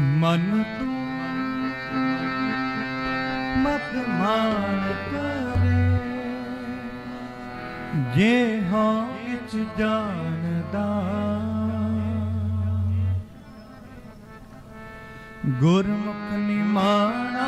ਮਨ ਤੂੰ ਮਤ ਮਾਨ ਕਰੇ। ਜੇ ਹਾਂ ਵਿੱਚ ਜਾਣਦਾ ਗੁਰਮੁਖ ਨਿਮਾਣਾ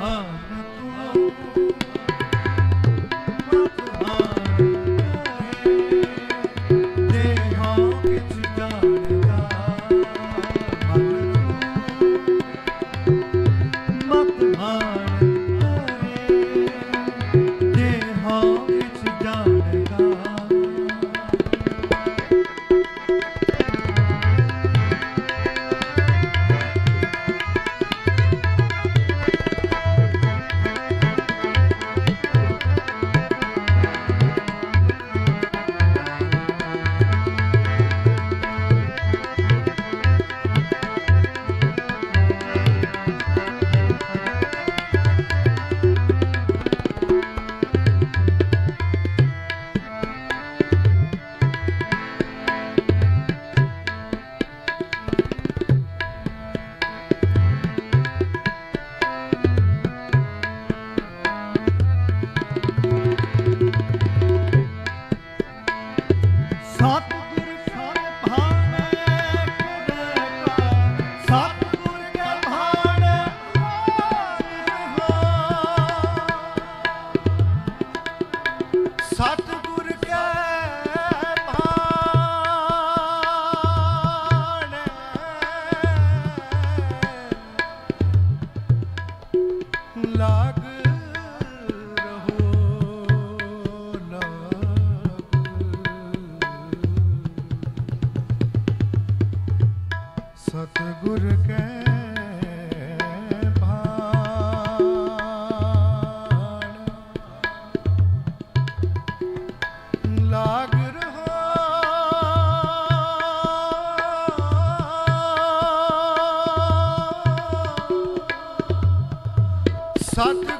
ਮਨ ਤੂੰ huh? ਸਤ